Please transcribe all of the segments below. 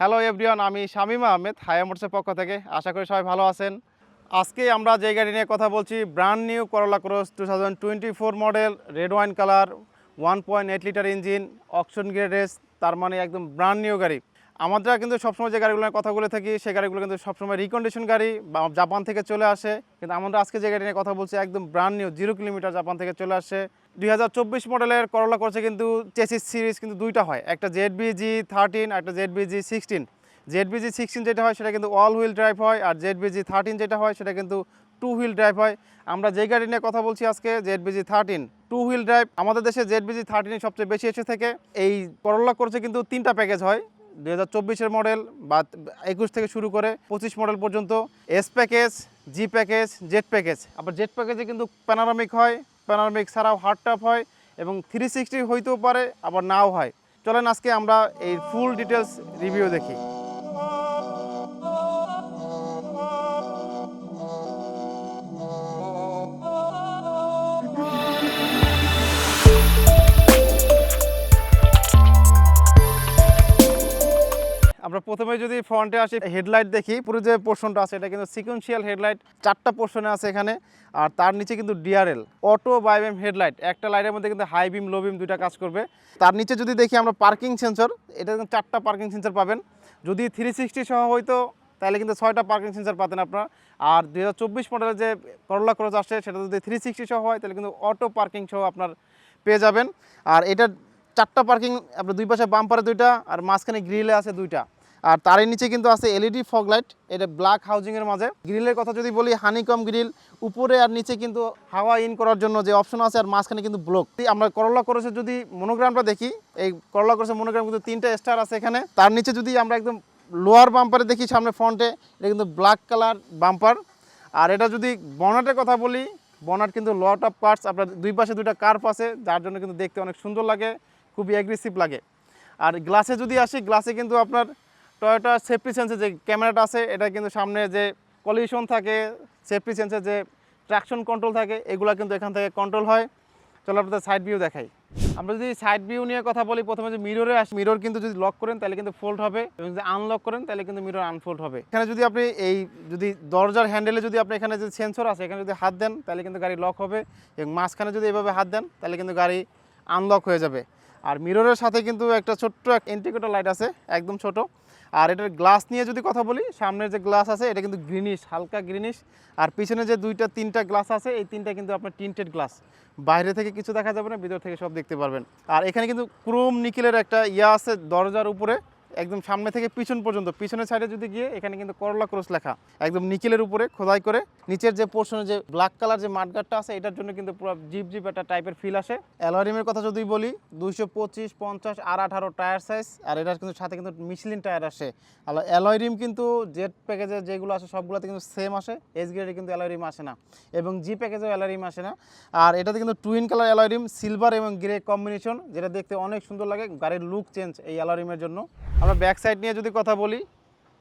Hello everyone আমি শামীম আহমেদ হায়া মোটসের পক্ষ থেকে। আশা করি সবাই ভালো আছেন। আজকে আমরা যে গাড়ি নিয়ে কথা বলছি brand new Corolla Cross two thousand twenty four model red wine colour one point eight litre engine auction grades তার মানে একদম ব্র্যান্ড নিউ গাড়ি। আমরা কিন্তু সবসময় যে গাড়িগুলো কথা বলে থাকি সেই গাড়িগুলো কিন্তু সবসময় রিকন্ডিশন গাড়ি বা জাপান থেকে চলে আসে। কিন্তু আমরা আজকে যে গাড়ি নিয়ে কথা বলছি, একদম brand new zero kilometre Japan থেকে চলে আসে। দুই হাজার চব্বিশ মডেলের করলা করছে কিন্তু চেসিস সিরিজ কিন্তু দুইটা হয়। একটা জেড বিজি থার্টিন একটা Z BG sixteen Z BG sixteen যেটা হয়, সেটা কিন্তু অল হুইল ড্রাইভ হয়, আর জেড বিজি থার্টিন যেটা হয়, সেটা কিন্তু টু হুইল ড্রাইভ হয়। আমরা যে গাড়ি নিয়ে কথা বলছি আজকে Z BG thirteen two wheel drive আমাদের দেশে জেড বিজি থার্টিন সবচেয়ে বেশি এসে থাকে। এই করলা করছে কিন্তু তিনটা প্যাকেজ হয়। দুই হাজার চব্বিশের মডেল বা একুশ থেকে শুরু করে পঁচিশ মডেল পর্যন্ত S package G package Z package আবার জেট প্যাকেজে কিন্তু প্যানারামিক হয় প্যানারামিক ছাড়াও হার্ড টাপ হয় এবং থ্রি সিক্সটি হইতেও পারে, আবার নাও হয়। চলেন আজকে আমরা এই ফুল ডিটেলস রিভিউ দেখি। আমরা প্রথমে যদি ফ্রন্টে আসি হেডলাইট দেখি, পুরো যে পোর্শনটা আছে, এটা কিন্তু সিকোয়েন্সিয়াল হেডলাইট চারটা পোর্শনে আছে এখানে। আর তার নিচে কিন্তু ডিআরএল অটো বাইবেম হেডলাইট একটা লাইটের মধ্যে কিন্তু হাই বিম লো বিম দুইটা কাজ করবে। তার নিচে যদি দেখি আমরা পার্কিং সেন্সর এটা কিন্তু চারটা পার্কিং সেন্সর পাবেন। যদি থ্রি সিক্সটি সহ হয়তো তাহলে কিন্তু ছয়টা পার্কিং সেন্সর পাতেন আপনার। আর দুই হাজার চব্বিশ মডেলের যে করলা ক্রস আসছে, সেটা যদি থ্রি সিক্সটি সহ হয়, তাহলে কিন্তু অটো পার্কিং সহ আপনার পেয়ে যাবেন। আর এটা চারটা পার্কিং আপনার দুই পাশে বাম্পারে দুইটা, আর মাঝখানে গ্রিলে আছে দুইটা। আর তারই নিচে কিন্তু আছে এলইডি ফগ লাইট, এটা ব্ল্যাক হাউজিংয়ের মাঝে। গ্রিলের কথা যদি বলি হানিকম গ্রিল উপরে আর নিচে কিন্তু হাওয়া ইন করার জন্য যে অপশন আছে, আর মাঝখানে কিন্তু ব্লক আমরা করলা করেছে যদি মনোগ্রামটা দেখি, এই করলা করেছে মনোগ্রাম কিন্তু তিনটা স্টার আছে এখানে। তার নিচে যদি আমরা একদম লোয়ার বাম্পারে দেখি, সামনে ফ্রন্টে এটা কিন্তু ব্ল্যাক কালার বাম্পার আর এটা যদি বনাটের কথা বলি বনাট কিন্তু লট অফ পার্টস আপনার দুই পাশে দুইটা কার্প আছে, যার জন্য কিন্তু দেখতে অনেক সুন্দর লাগে, খুবই অ্যাগ্রেসিভ লাগে। আর গ্লাসে যদি আসি গ্লাসে কিন্তু আপনার টয়োটা সেফটি সেন্সের যে ক্যামেরাটা আছে, এটা কিন্তু সামনে যে কলিউশন থাকে সেফটি সেন্সের যে ট্র্যাকশন কন্ট্রোল থাকে, এগুলো কিন্তু এখান থেকে কন্ট্রোল হয়। চলো আপনাদের সাইড ভিউ দেখাই। আমরা যদি সাইড ভিউ নিয়ে কথা বলি, প্রথমে যে মিররে আসি মিরর কিন্তু যদি লক করেন, তাহলে কিন্তু ফোল্ড হবে। এবং যদি আনলক করেন, তাহলে কিন্তু মিরর আনফোল্ড হবে। এখানে যদি আপনি এই, যদি দরজার হ্যান্ডেলে যদি আপনি এখানে যে সেন্সর আছে, এখানে যদি হাত দেন, তাহলে কিন্তু গাড়ি লক হবে। এবং মাঝখানে যদি এভাবে হাত দেন, তাহলে কিন্তু গাড়ি আনলক হয়ে যাবে। আর মিররের সাথে কিন্তু একটা ছোট্ট ইন্ডিকেটর লাইট আছে, একদম ছোট। আর এটার গ্লাস নিয়ে যদি কথা বলি, সামনের যে গ্লাস আছে, এটা কিন্তু গ্রিনিশ হালকা গ্রিনিশ আর পিছনে যে দুইটা, তিনটা গ্লাস আছে, এই তিনটা কিন্তু আপনার টিন্টেড গ্লাস বাইরে থেকে কিছু দেখা যাবে না, ভিতর থেকে সব দেখতে পারবেন। আর এখানে কিন্তু ক্রোম নিকেলের একটা ইয়া আছে, দরজার উপরে। একদম সামনে থেকে পিছন পর্যন্ত, পিছনের সাইডে যদি গিয়ে এখানে কিন্তু করলা ক্রস লেখা, একদম নিকেলের উপরে খোদাই করে, নিচের যে পোর্শনে যে ব্ল্যাক কালার যে মাঠগাটটা আছে, এটার জন্য কিন্তু পুরো জিপ জিপ একটা টাইপের ফিল আসে। অ্যালোরিমের কথা যদি বলি, দুইশো পঁচিশ, পঞ্চাশ আর আঠারো টায়ার সাইজ আর এটার কিন্তু সাথে কিন্তু মিশলিন টায়ার আসে। আর অ্যালয়রিম কিন্তু জেড প্যাকেজের যেগুলো আসে, সবগুলোতে কিন্তু সেম আসে এস গ্রেডে কিন্তু অ্যালয়রিম আসে না। এবং জি প্যাকেজেও অ্যালয়রিম আসে না। আর এটাতে কিন্তু twin colour alloy rim silver এবং গ্রে কম্বিনেশন যেটা দেখতে অনেক সুন্দর লাগে, গাড়ির লুক চেঞ্জ এই অ্যালয়রিমের জন্য। আমরা ব্যাক সাইড নিয়ে যদি কথা বলি,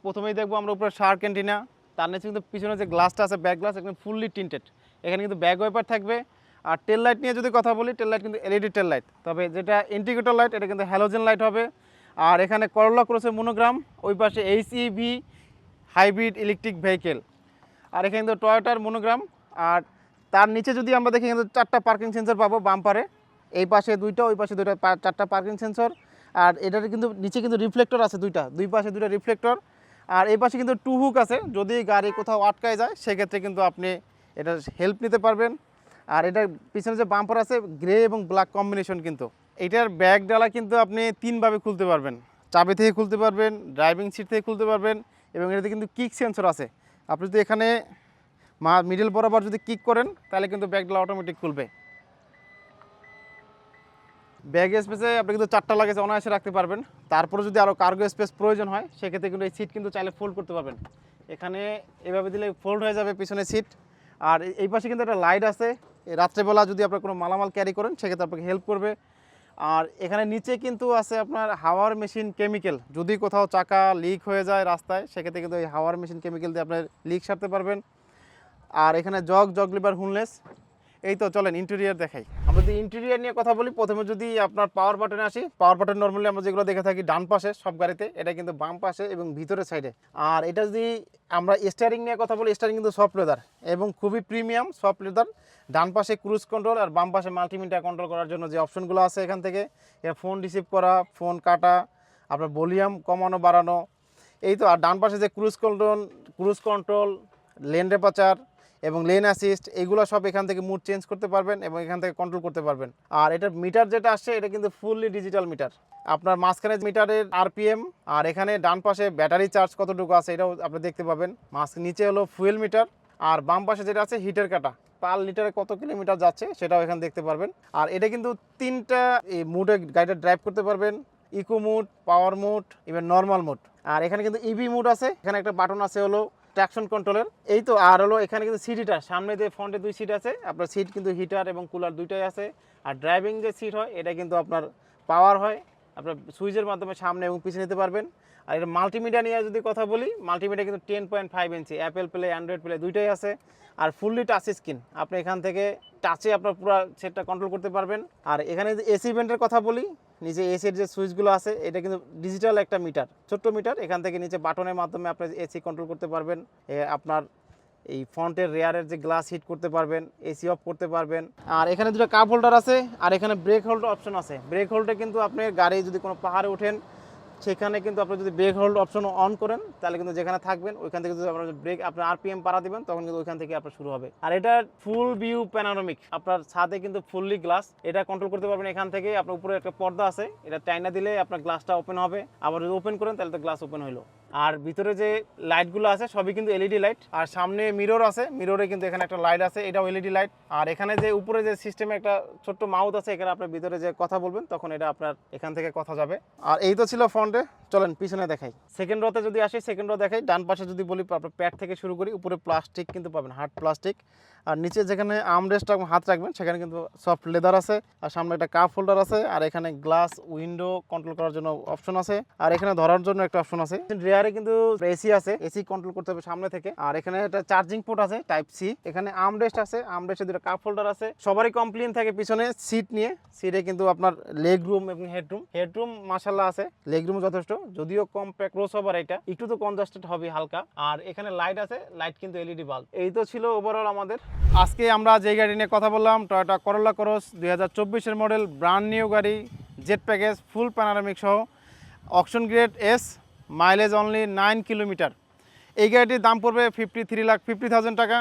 প্রথমেই দেখব আমরা উপরে শার্ক ক্যান্টিনা তার নিচে কিন্তু পিছনে যে গ্লাসটা আছে ব্যাক গ্লাস একদম ফুললি টিন্টেড এখানে কিন্তু ব্যাক ওয়াইপার থাকবে। আর টেল লাইট নিয়ে যদি কথা বলি টেল লাইট কিন্তু এলইডি টেল লাইট তবে যেটা ইন্ডিকেটর লাইট এটা কিন্তু হ্যালোজেন লাইট হবে। আর এখানে করলা ক্রসের মনোগ্রাম ওই পাশে এইচইভি হাইব্রিড ইলেকট্রিক ভেহিকেল আর এখানে কিন্তু টয়োটার মনোগ্রাম আর তার নিচে যদি আমরা দেখি, কিন্তু চারটা পার্কিং সেন্সর পাবো বাম্পারে। এই পাশে দুইটা, ওই পাশে দুইটা চারটা পার্কিং সেন্সর আর এটার কিন্তু নিচে কিন্তু রিফ্লেক্টর আছে দুইটা। দুই পাশে দুইটা রিফ্লেক্টর আর এই পাশে কিন্তু টু হুক আছে। যদি গাড়ি কোথাও আটকায় যায়, সেক্ষেত্রে কিন্তু আপনি এটা হেল্প নিতে পারবেন। আর এটার পিছনে যে বাম্পার আছে গ্রে এবং ব্ল্যাক কম্বিনেশন কিন্তু। এটার ব্যাগ ডালা কিন্তু আপনি তিনভাবে খুলতে পারবেন। চাবি থেকে খুলতে পারবেন ড্রাইভিং সিট থেকে খুলতে পারবেন এবং এটাতে কিন্তু কিক সেন্সর আছে। আপনি যদি এখানে মা মিডল বরাবর যদি কিক করেন, তাহলে কিন্তু ব্যাগ ডালা অটোমেটিক খুলবে। ব্যাগ স্পেসে আপনি কিন্তু চারটা লাগেজ অনায়াসে রাখতে পারবেন। তারপরে যদি আরও কার্গো স্পেস প্রয়োজন হয়, সেক্ষেত্রে কিন্তু এই সিট কিন্তু চাইলে ফোল্ড করতে পারবেন। এখানে এভাবে দিলে ফোল্ড হয়ে যাবে পিছনে সিট আর এই- এই পাশে কিন্তু একটা লাইট আছে। রাত্রেবেলা যদি আপনার কোনো মালামাল ক্যারি করেন, সেক্ষেত্রে আপনাকে হেল্প করবে। আর এখানে নিচে কিন্তু আছে আপনার হাওয়ার মেশিন কেমিক্যাল যদি কোথাও চাকা লিক হয়ে যায় রাস্তায়, সেক্ষেত্রে কিন্তু এই হাওয়ার মেশিন কেমিক্যাল দিয়ে আপনার লিক সারতে পারবেন। আর এখানে জগ জগ লিভার হুনলেস এই তো চলেন ইন্টেরিয়ার দেখাই। আমরা যদি ইন্টেরিয়ার নিয়ে কথা বলি, প্রথমে যদি আপনার পাওয়ার বাটনে আসি পাওয়ার বাটন নর্মালি আমরা যেগুলো দেখে থাকি ডান পাশে, সব গাড়িতে, এটা কিন্তু বাম পাশে এবং ভিতরের সাইডে আর এটা যদি আমরা স্টারিং নিয়ে কথা বলি স্টারিং কিন্তু সফট লেদার এবং খুবই প্রিমিয়াম সফট লেদার ডান পাশে ক্রুজ কন্ট্রোল আর বাম পাশে মাল্টিমিটার কন্ট্রোল করার জন্য যে অপশনগুলো আছে এখান থেকে ফোন রিসিভ করা ফোন কাটা, আপনার ভলিউম কমানো, বাড়ানো। এই তো, আর ডান পাশে যে cruise control cruise control lane departure এবং লেন অ্যাসিস্ট, এগুলো সব এখান থেকে মুড চেঞ্জ করতে পারবেন এবং এখান থেকে কন্ট্রোল করতে পারবেন। আর এটার মিটার যেটা আসছে, এটা কিন্তু ফুললি ডিজিটাল মিটার। আপনার মাঝখানে মিটারের আরপিএম আর এখানে ডান পাশে ব্যাটারি চার্জ কতটুকু আছে, এটাও আপনি দেখতে পাবেন। মাঝ নিচে হলো ফুয়েল মিটার আর বাম পাশে যেটা আছে হিটার কাটা পার লিটারে কত কিলোমিটার যাচ্ছে, সেটাও এখানে দেখতে পারবেন। আর এটা কিন্তু তিনটা এই মুডে গাড়িটা ড্রাইভ করতে পারবেন। Eco mode power mode even normal mode আর এখানে কিন্তু ইভি মুড আছে। এখানে একটা বাটন আছে হলো ট্র্যাকশন কন্ট্রোলের এই তো আর হলো এখানে কিন্তু সিট হিটার সামনে যে ফ্রন্টে দুই সিট আছে, আপনার সিট কিন্তু হিটার এবং কুলার দুইটাই আছে। আর ড্রাইভিং যে সিট হয়, এটা কিন্তু আপনার পাওয়ার হয়, আপনার সুইচের মাধ্যমে সামনে এবং পিছিয়ে নিতে পারবেন। আর এটা মাল্টিমিডিয়া নিয়ে যদি কথা বলি মাল্টিমিডিয়া কিন্তু ten point five inch Apple play Android play দুইটাই আছে। আর ফুললি টাচ স্ক্রিন আপনি এখান থেকে টাচে আপনার পুরো সেটটা কন্ট্রোল করতে পারবেন। আর এখানে যদি এসি ইভেন্টের কথা বলি নিচে এসির যে সুইচগুলো আছে, এটা কিন্তু ডিজিটাল একটা মিটার ছোট্ট মিটার এখান থেকে নিচে বাটনের মাধ্যমে আপনি এসি কন্ট্রোল করতে পারবেন। আপনার এই ফ্রন্টের রেয়ারের যে গ্লাস হিট করতে পারবেন এসি অফ করতে পারবেন। আর এখানে দুটো কাপ হোল্ডার আছে, আর এখানে ব্রেক হোল্ড অপশন আছে। ব্রেক হোল্ডে কিন্তু আপনি গাড়ি যদি কোনো পাহাড়ে ওঠেন সেখানে কিন্তু আপনি যদি ব্রেক হোল্ড অপশন অন করেন, তাহলে কিন্তু যেখানে থাকবেন, ওইখান থেকে যদি আপনার ব্রেক আপনার আরপিএম পাড়া দিবেন, তখন কিন্তু ওইখান থেকে আপনার শুরু হবে। আর এটা ফুল ভিউ প্যানারোমিক আপনার ছাদে কিন্তু ফুললি গ্লাস এটা কন্ট্রোল করতে পারবেন এখান থেকে। আপনার উপরে একটা পর্দা আছে। এটা টাইনা দিলে আপনার গ্লাসটা ওপেন হবে। আবার যদি ওপেন করেন, তাহলে তো গ্লাস ওপেন হলো আর ভিতরে যে লাইটগুলো আছে, সবই কিন্তু এলইডি লাইট আর সামনে মিরর আছে মিররে কিন্তু এখানে একটা লাইট আছে, এটাও এলইডি লাইট আর এখানে যে উপরে যে সিস্টেমে একটা ছোট্ট মাউথ আছে, এখানে আপনার ভিতরে যে কথা বলবেন, তখন এটা আপনার এখান থেকে কথা যাবে। আর এই তো ছিল ফ্রন্টে চলেন, পিছনে দেখাই। সেকেন্ড রতে যদি আসি সেকেন্ড রো দেখাই, ডান পাশে যদি বলি, আপনার প্যাড থেকে শুরু করি, উপরে প্লাস্টিক কিন্তু পাবেন হার্ড প্লাস্টিক আর নিচে যেখানে আর্মরেস্ট হাত রাখবেন, সেখানে কিন্তু সফট লেদার আছে, আর সামনে একটা কাপ হোল্ডার আছে, আর এখানে গ্লাস উইন্ডো কন্ট্রোল করার জন্য অপশন আছে। আর এখানে ধরার জন্য একটা অপশন আছে। রেয়ারে কিন্তু এসি আছে এসি কন্ট্রোল করতে হবে সামনে থেকে। আর এখানে একটা চার্জিং পোর্ট আছে টাইপ সি এখানে আর্মরেস্ট আছে আর্মরেস্টে দুটো কাপ হোল্ডার আছে। সবারই কমপ্লেন থাকে পিছনে সিট নিয়ে। সিটে কিন্তু আপনার লেগ রুম এবং হেডরুম হেডরুম মাসাল্লাহ আছে লেগ রুম যথেষ্ট। যদিও কম ক্রস ওভার এটা, একটু তো কনজাস্টেড হবে হালকা। আর এখানে লাইট আছে লাইট কিন্তু এলইডি বাল্ব এই তো ছিল ওভারঅল আমাদের। আজকে আমরা যে গাড়ি নিয়ে কথা বললাম টয়োটা করোলা ক্রস দুই হাজার মডেল ব্র্যান্ড নিউ গাড়ি জেট প্যাকেজ ফুল প্যানারামিক সহ। Auction grade S mileage only nine kilometre এই গাড়িটির দাম পড়বে fifty three lakh fifty thousand টাকা।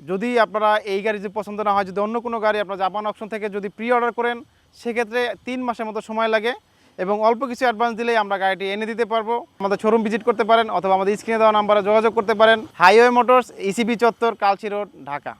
যদি আপনারা এই গাড়ি যদি পছন্দ না হয়, যদি অন্য কোনো গাড়ি আপনারা জাপান অপশন থেকে যদি প্রি অর্ডার করেন, সেক্ষেত্রে তিন মাসের মতো সময় লাগে। এবং অল্প কিছু অ্যাডভান্স দিলেই আমরা গাড়িটি এনে দিতে পারব। আমাদের শোরুম ভিজিট করতে পারেন অথবা আমাদের স্ক্রিনে দেওয়া নাম্বারে যোগাযোগ করতে পারেন। হাইওয়ে মোটরস ইসিবি চত্বর কালচি রোড ঢাকা